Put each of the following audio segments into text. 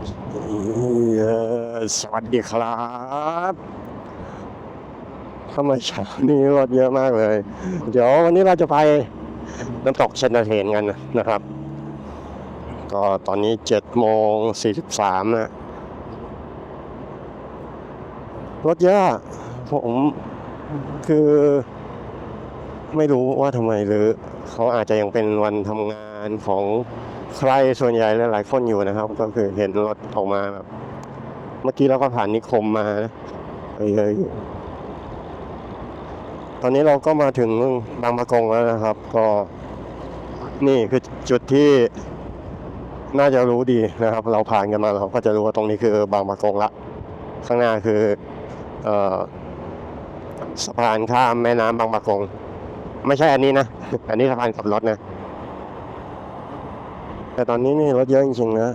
สวัสดีครับทำไมเช้านี้รถเยอะมากเลย เดี๋ยววันนี้เราจะไปน้ำตกเชนเทนกันนะครับ ก็ตอนนี้เจ็ดโมงสี่สิบสามนะรถเยอะผมคือไม่รู้ว่าทำไมหรือ เขาอาจจะยังเป็นวันทำงานของ ใครส่วนใหญ่หลายๆคนอยู่นะครับ ก็คือเห็นรถออกมาแบบ เมื่อกี้เราก็ผ่านนิคมมานะเยอะๆตอนนี้เราก็มาถึงบางประกงแล้วนะครับ ก็นี่คือจุดที่น่าจะรู้ดีนะครับ เราผ่านกันมาเราก็จะรู้ว่าตรงนี้คือบางประกงละข้างหน้าคืออสะพานข้ามแม่น้ำบางปะกง ไม่ใช่อันนี้นะ อันนี้สะพานขับรถนะ แต่ตอนนี้นี่รถเยอะจริงๆนะ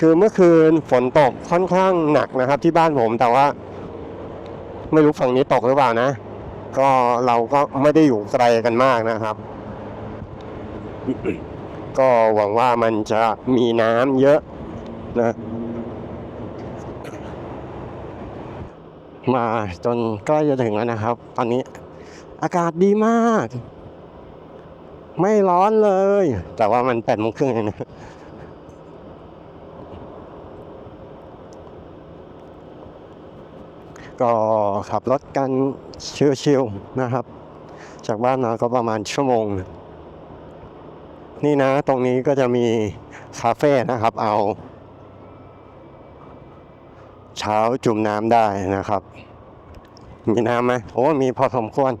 คือเมื่อคืนฝนตกค่อนข้างหนักนะครับ ที่บ้านผมแต่ว่า ไม่รู้ฝั่งนี้ตกหรือเปล่านะ ก็เราก็ไม่ได้อยู่ไกลกันมากนะครับ ก็หวังว่ามันจะมีน้ำเยอะนะมาจนใกล้จะถึงแล้วนะครับ ตอนนี้อากาศดีมาก ไม่ร้อนเลย แต่ว่ามันแปดโมงครึ่งเองนะก็ขับรถกันชิวๆนะครับ จากบ้านมาก็ประมาณชั่วโมง นี่นะ ตรงนี้ก็จะมีคาเฟ่นะครับ เอา เช้าจุ่มน้ำได้นะครับ มีน้ำไหมโอ้มีพอสมควร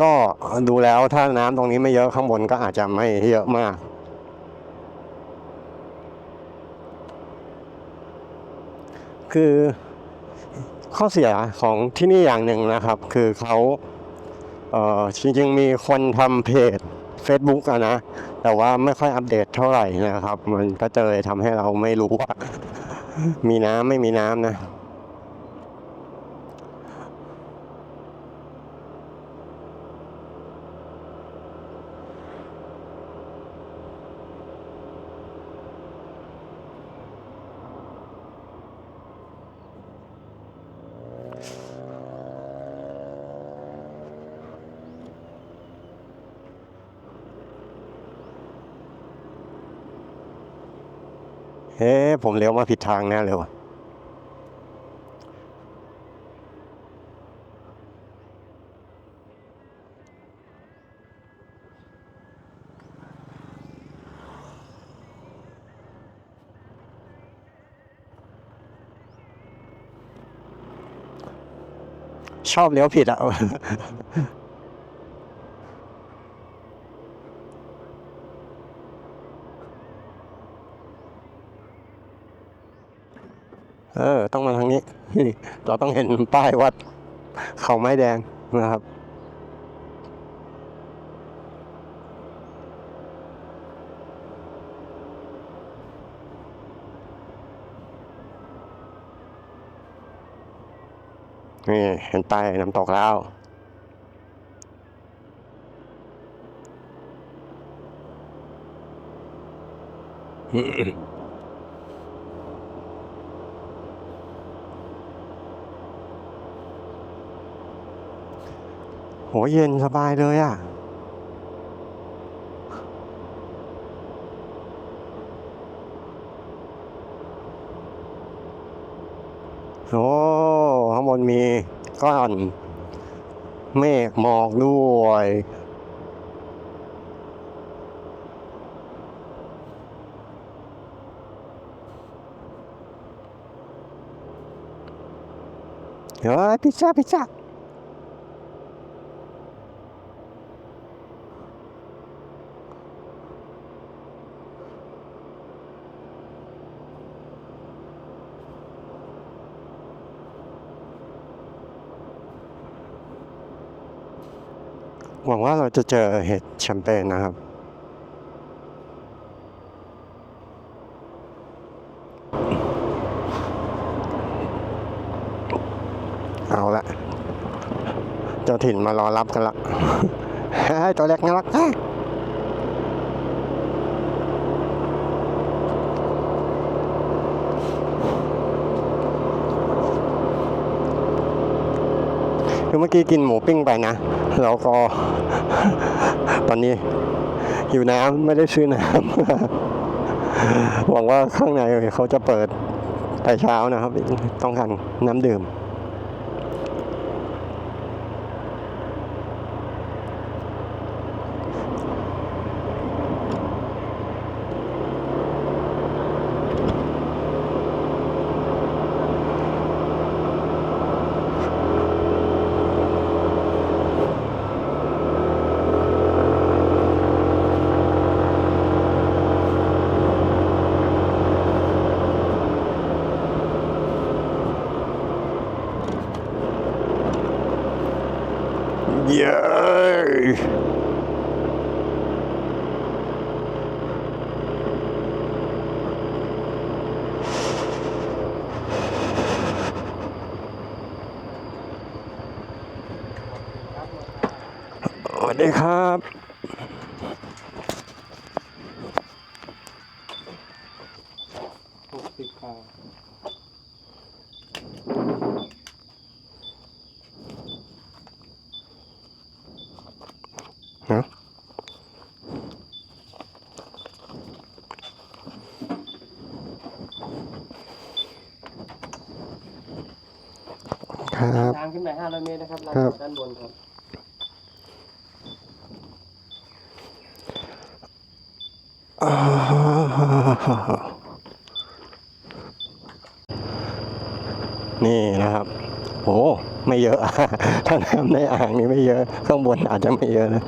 ก็ดูแล้วถ้าน้ำตรงนี้ไม่เยอะข้างบนก็อาจจะไม่เยอะมาก คือข้อเสียของที่นี่อย่างหนึ่งนะครับ คือเขาเออจริงๆมีคนทำเพจ Facebook อะนะ แต่ว่าไม่ค่อยอัปเดตเท่าไหร่นะครับ มันก็เลยทำให้เราไม่รู้ว่า มีน้ำไม่มีน้ำนะ เฮ้ผมเลี้ยวมาผิดทางแน่เลยว่ะชอบเลี้ยวผิดอะ เออ ต้องมาทางนี้ เราต้องเห็นป้ายวัด เขาไม้แดงนะครับนี่เห็นป้ายน้ำตกแล้ว โหเย็นสบายเลยอะ โอ้ข้างบนมีก้อนเมฆหมอกด้วยเฮ้ยพิซซ่าพิซซ่า หวังว่าเราจะเจอเห็ดแชมเปญนะครับ เอาละ เจ้าถิ่นมารอรับกันละเฮ้ยตัวเล็กน่ารัก คือเมื่อกี้กินหมูปิ้งไปนะ แล้วก็ ตอนนี้อยู่น้ำไม่ได้ซื้อน้ำหวังว่าข้างในเขาจะเปิดแต่เช้านะครับ ต้องการน้ำดื่ม เย้สวัสดีครับ หกสิบค่ะ ฮะครับทางขึ้นไปห้าร้อยเมตรนะครับลานครัจบอดด้านบนครับอ่านี่นะครับโอ้ไม่เยอะถ้าน้ำในอ่างนี่ไม่เยอะ ข้างบนอาจจะไม่เยอะนะ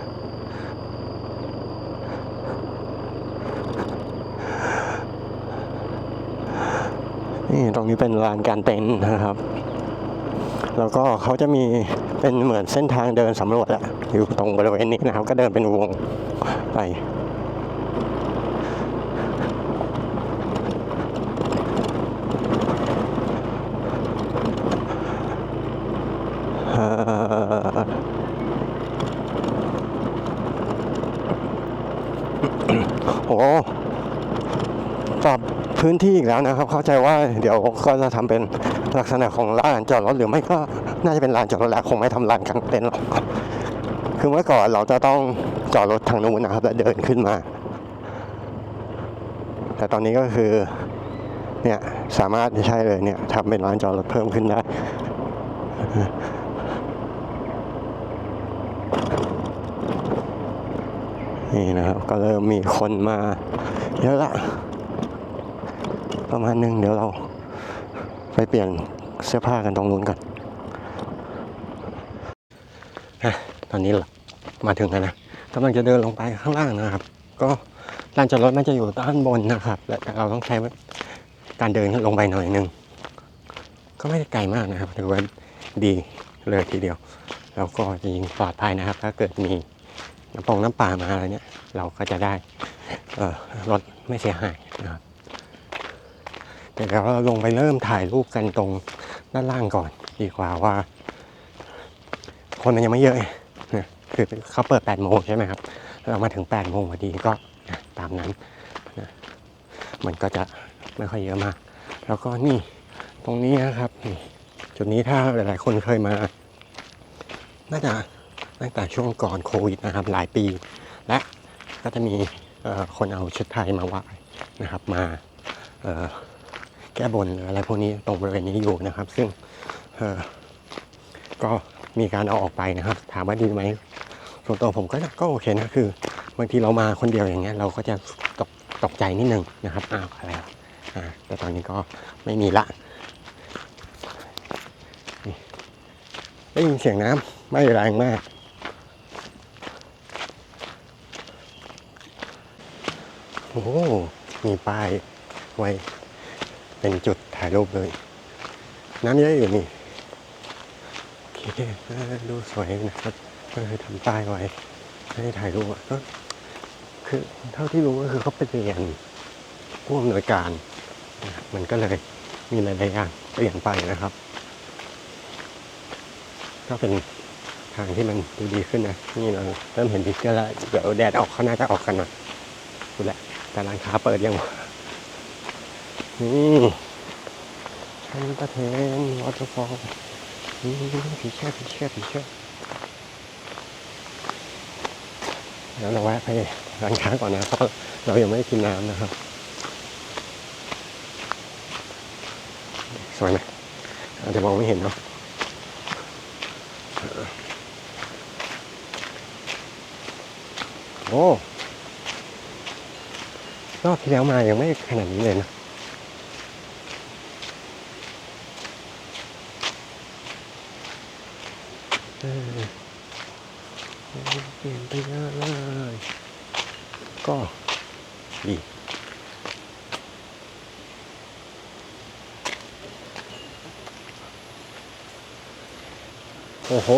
นี่ตรงนี้เป็นลานการเต็นท์นะครับ แล้วก็เขาจะมีเป็นเหมือนเส้นทางเดินสำรวจอะอยู่ตรงบริเวณนี้นะครับ ก็เดินเป็นวงไป เอ่อโอ้ปรับ พื้นที่อีกแล้วนะครับ เข้าใจว่าเดี๋ยวก็จะทำเป็นลักษณะของลานจอดรถหรือไม่ก็น่าจะเป็นลานจอดรถแหละคงไม่ทำลานกลางเต็นท์หรอกคือเมื่อก่อนเราจะต้องจอดรถทางนู้นนะครับแล้วเดินขึ้นมา แต่ตอนนี้ก็คือเนี่ยสามารถใช่เลยเนี่ยทำเป็นลานจอดรถเพิ่มขึ้นได้นี่นะครับก็เริ่มมีคนมาเยอะละ ประมาณหนึงเดี๋ยวเราไปเปลี่ยนเสื้อผ้ากันตรงนู้นกันอะตอนนี้เรามาถึงแล้วนะกำลังจะเดินลงไปข้างล่างนะครับ ก็ลานจอดรถมันจะอยู่ด้านบนนะครับ และเราต้องใช้การเดินลงไปหน่อยนึง ก็ไม่ได้ไกลมากนะครับถือว่าดีเลยทีเดียว แล้วก็จริงปลอดภัยนะครับ ถ้าเกิดมีน้ำปองน้ำป่ามาอะไรเนี้ยเราก็จะได้รถไม่เสียหายนะครับ เดี๋ยวเราลงไปเริ่มถ่ายรูปกันตรงด้านล่างก่อน ดีกว่าว่า คนมันยังไม่เยอะไงนะคือเขาเปิด 8 โมงใช่ไหมครับ เรามาถึง 8 โมงพอดีก็ตามนั้นนะมันก็จะไม่ค่อยเยอะมาก แล้วก็นี่ตรงนี้นะครับนี่จุดนี้ถ้าหลาย ๆ คนเคยมาน่าจะตั้งแต่ช่วงก่อนโควิดนะครับ หลายปี และก็จะมีคนเอาชุดไทยมาไหว้นะครับมา แก้บนหรืออะไรพวกนี้ตรงบริเวณนี้อยู่นะครับ ซึ่งก็มีการเอาออกไปนะครับ ถามว่าดีไหมส่วนตัวผมก็ก็โอเคนะคือบางทีเรามาคนเดียวอย่างเงี้ยเราก็จะตกตกใจนิดนึงนะครับอ้าวอะไรอ่าแต่ตอนนี้ก็ไม่มีละนี่ได้ยินเสียงน้ำไม่แรงมาก โอ้โหมีป้ายไว้ เป็นจุดถ่ายรูปเลย น้ำเยอะอยู่นี่โอเคดูสวยนะครับก็คือทำป้ายไว้ให้ถ่ายรูปก็คือเท่าที่รู้ก็คือเขาไปเรียนผู้อำนวยการ มันก็เลยมีหลายๆอย่างเปลี่ยนไปนะครับ ก็เป็นทางที่มันดูดีขึ้นนะนี่เราเริ่มเห็นพิกเกอร์แล้วเดี๋ยวแดดออกเขาน่าจะออกกันหน่อยดูแหละแต่ร้านค้าเปิดยังวะ นี่ชันตะเทนวอเตอร์ฟอลนี่ผีเชื่อผีเชื่อผีเชื่อเดี๋ยวเราแวะไปร้านค้าก่อนนะเพราะเรายังไม่ได้กินน้ำนะครับ สวยไหมอาจจะมองไม่เห็นเนาะโอ้รอบที่แล้วมายังไม่ขนาดนี้เลยนะ เออ เปลี่ยนไปเยอะเลย ก็ดีโอ้โห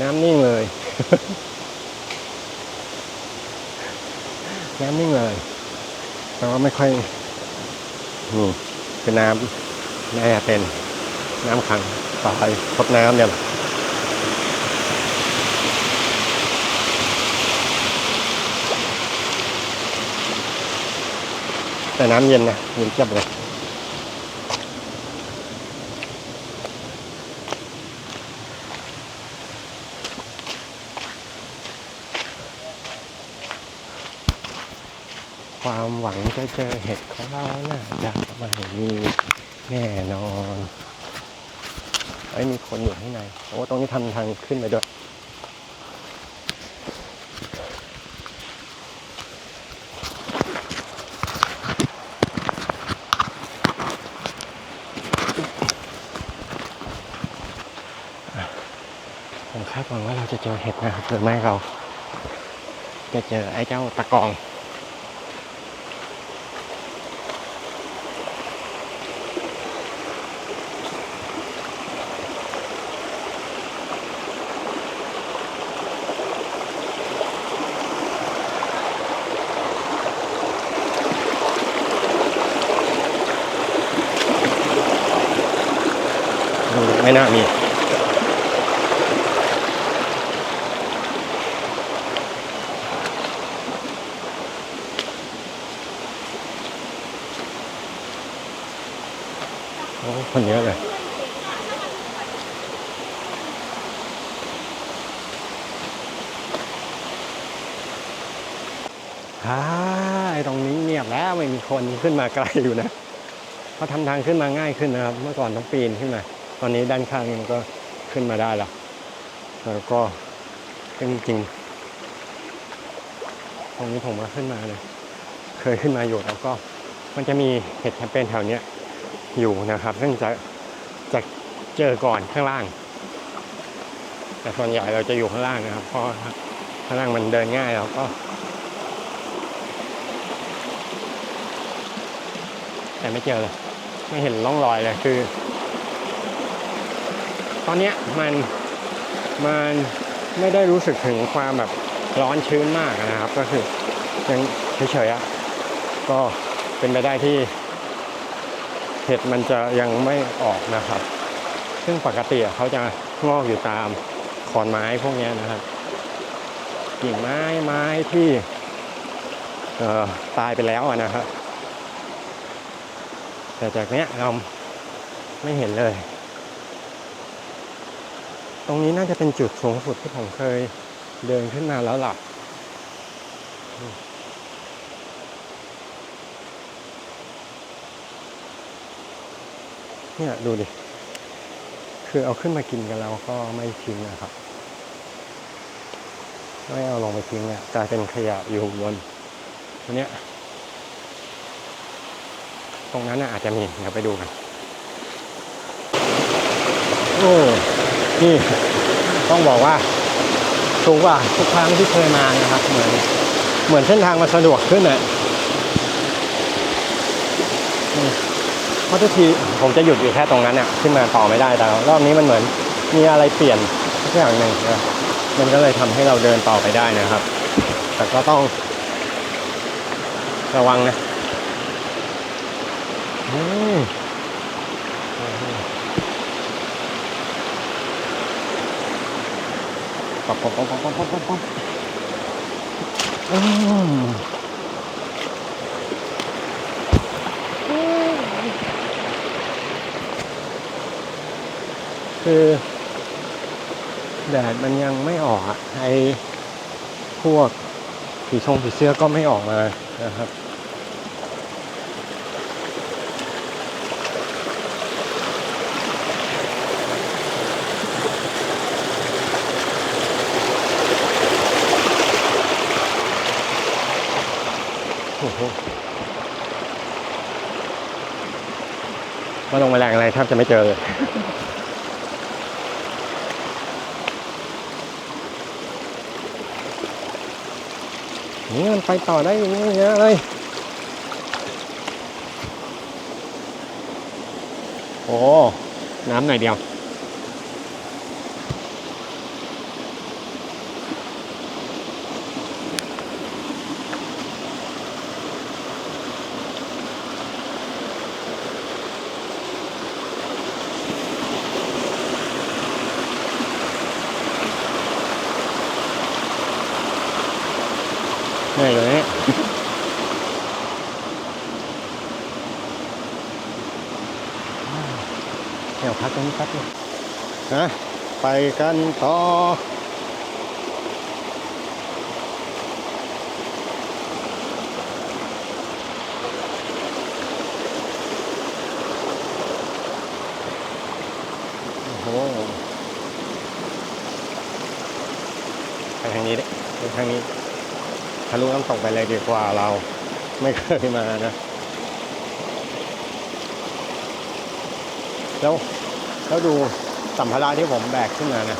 น้ำนิ่งเลย น้ำนิ่งเลย แต่ว่าไม่ค่อยนี่คือน้ำน่าจะเป็น น้ำขังต่อไปพบน้ำเนี่ยแหละแต่น้ำเย็นนะเย็นเจียบเลยความหวังจะเจอเห็ดของเราน่าจะไม่มีแน่นอน ไอ้มีคนอยู่ข้างในโอ้ตรงนี้ทำทางขึ้นไปด้วยผมคาดหวังว่าเราจะเจอเห็ดนะครับหรือไม่เรา จะเจอไอ้เจ้าตะกอง ไม่น่ามี โอ้ คนเยอะเลยฮ่าไอ้ตรงนี้เงียบแล้วไม่มีคนขึ้นมาไกลอยู่นะเขาทำทางขึ้นมาง่ายขึ้นนะครับ เมื่อก่อนต้องปีนขึ้นมา ตอนนี้ด้านข้างมันก็ขึ้นมาได้แล้วแล้วก็จริงๆตรงนี้ผมก็ขึ้นมาเลย เคยขึ้นมาอยู่แล้วก็มันจะมีเห็ดแคมเปญแถวเนี้ยอยู่นะครับ ซึ่งจะจะเจอก่อนข้างล่าง แต่ส่วนใหญ่เราจะอยู่ข้างล่างนะครับ เพราะข้างล่างมันเดินง่ายแล้วก็ แต่ไม่เจอเลย ไม่เห็นร่องรอยเลยคือ ตอนเนี้ยมันมันไม่ได้รู้สึกถึงความแบบร้อนชื้นมากนะครับ ก็คือยังเฉยๆอะก็เป็นไปได้ที่เห็ดมันจะยังไม่ออกนะครับ ซึ่งปกติเขาจะงอกอยู่ตามขอนไม้พวกนี้นะครับ กิ่งไม้ไม้ที่เออตายไปแล้วนะครับแต่จากเนี้ยเราไม่เห็นเลย ตรงนี้น่าจะเป็นจุดสูงสุดที่ผมเคยเดินขึ้นมาแล้วหลับเนี่ย ดูดิ คือเอาขึ้นมากินกันแล้วก็ไม่ทิ้งนะครับ ไม่เอาลงไปทิ้งเนี่ยกลายเป็นขยะอยู่บนตรงเนี้ยตรงนั้นน่ะอาจจะมี เดี๋ยวไปดูกัน โอ้ี่ต้องบอกว่าสูงกว่าทุกครั้งที่เคยมานะครับ เหมือนเหมือนเส้นทางมันสะดวกขึ้นอะเพราะทุกทีผมจะหยุดอยู่แค่ตรงนั้นอะขึ้นมาต่อไม่ได้แต่รอบนี้มันเหมือนมีอะไรเปลี่ยนสักอย่างหนึ่งนะมันก็เลยทำให้เราเดินต่อไปได้นะครับ แต่ก็ต้องระวังนะ อืม ป๊อปป๊อปป๊อปป๊อปป๊อปป๊อปป๊อปอืมคือแดดมันยังไม่ออกอะไอพวกผีชงผีเสื้อก็ไม่ออกมานะครับ โอ้โหมาลงแมลงอะไรแทบจะไม่เจอเลยนี่มันไปต่อได้อย่างเงี้ยเลย โอ้ น้ำหน่อยเดียว นื่อยอยู่เนี่ยเดี๋ยวพักตรงนี้แป๊บนึงนะไปกันต่อโอ้โหไปทางนี้ดิไปทางนี้ ทะลุน้ำตกไปเลยดีกว่าเราไม่เคยมานะ แล้วแล้วดูสัมภาระที่ผมแบกขึ้นมานะ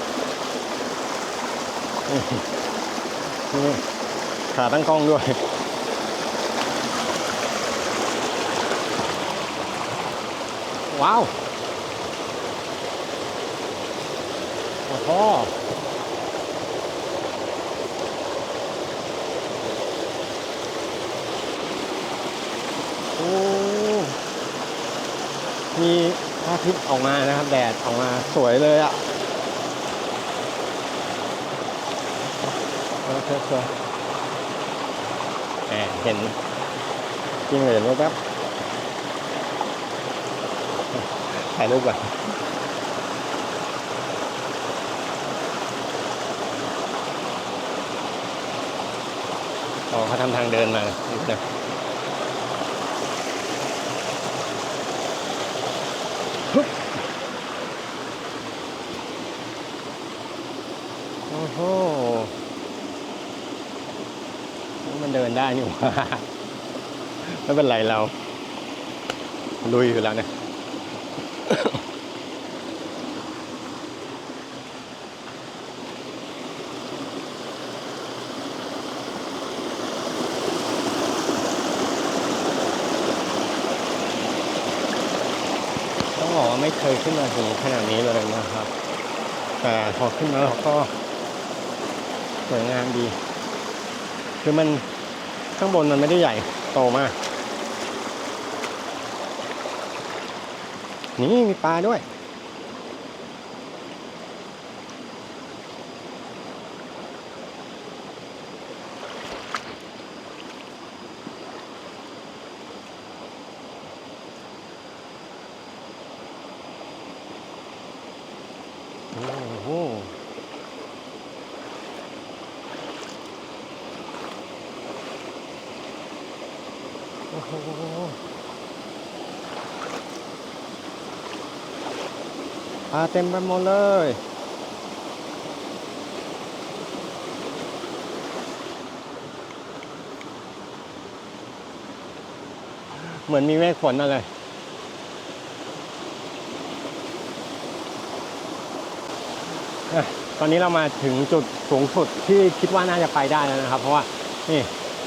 นี่นี่ขาตั้งกล้องด้วย ว้าว โอ้โห โอ้ มีพระอาทิตย์ออกมานะครับ แดดออกมาสวยเลยอะ่ะเออสวยสวยแหมเห็นจริงเลยว่าแป๊บถ่ายรูปก่อนอ๋อเขาทำทางเดินมานิดหนึง โอ้โหนี่มันเดิน ได้นี่ว่าไม่เป็นไรเรา ลุยอยู่แล้วเนี่ยต้องบอกว่าไม่เคยขึ้นมาถึงขนาดนี้เลยนะครับ แต่พอขึ้นมาเราก็สวยงามดี คือมัน ข้างบนมันไม่ได้ใหญ่โตมาก นี่มีปลาด้วย โอ้โห โอ้โห ปลาเต็มไปหมดเลย เหมือนมีเมฆฝนอะไรตอนนี้เรามาถึงจุดสูงสุดที่คิดว่าน่าจะไปได้แล้วนะครับ เพราะว่านี่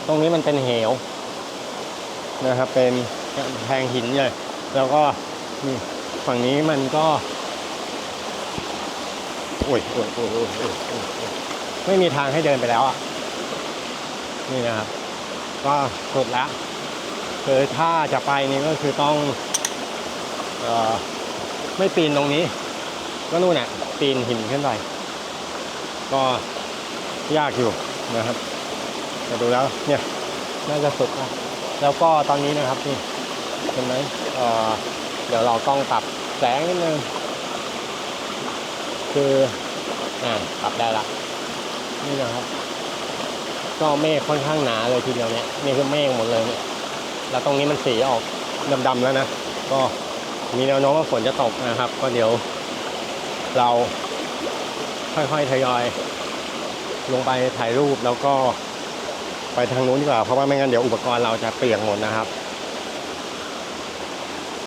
ตรงนี้มันเป็นเหวนะครับเป็นแพงหินเลย แล้วก็นี่ฝั่งนี้มันก็ โอ้ยโอ้ยโอ้ยโอ้ยโอ้ยไม่มีทางให้เดินไปแล้วอะ นี่นะครับ ก็สุดแล้วคือถ้าจะไปนี่ก็คือต้องเอ่อไม่ปีนตรงนี้ ก็นู่นน่ะปีนหินขึ้นไป ก็ยากอยู่นะครับแต่ดูแล้วเนี่ยน่าจะสุดนะแล้วก็ตอนนี้นะครับนี่เห็นไหมเอ่อเดี๋ยวเรากล้องปรับแสงนิดนึง คืออ่าปรับได้ละนี่นะครับ ก็เมฆค่อนข้างหนาเลยทีเดียวเนี่ยนี่คือเมฆหมดเลยเนี่ยแล้วตรงนี้มันสีออกดำๆแล้วนะก็มีแนวโน้มว่าฝนจะตกนะครับ ก็เดี๋ยว เราค่อยๆทยอย ลงไปถ่ายรูปแล้วก็ไปทางนู้นดีกว่าเพราะว่าไม่งั้นเดี๋ยวอุปกรณ์เราจะเปียกหมดนะครับ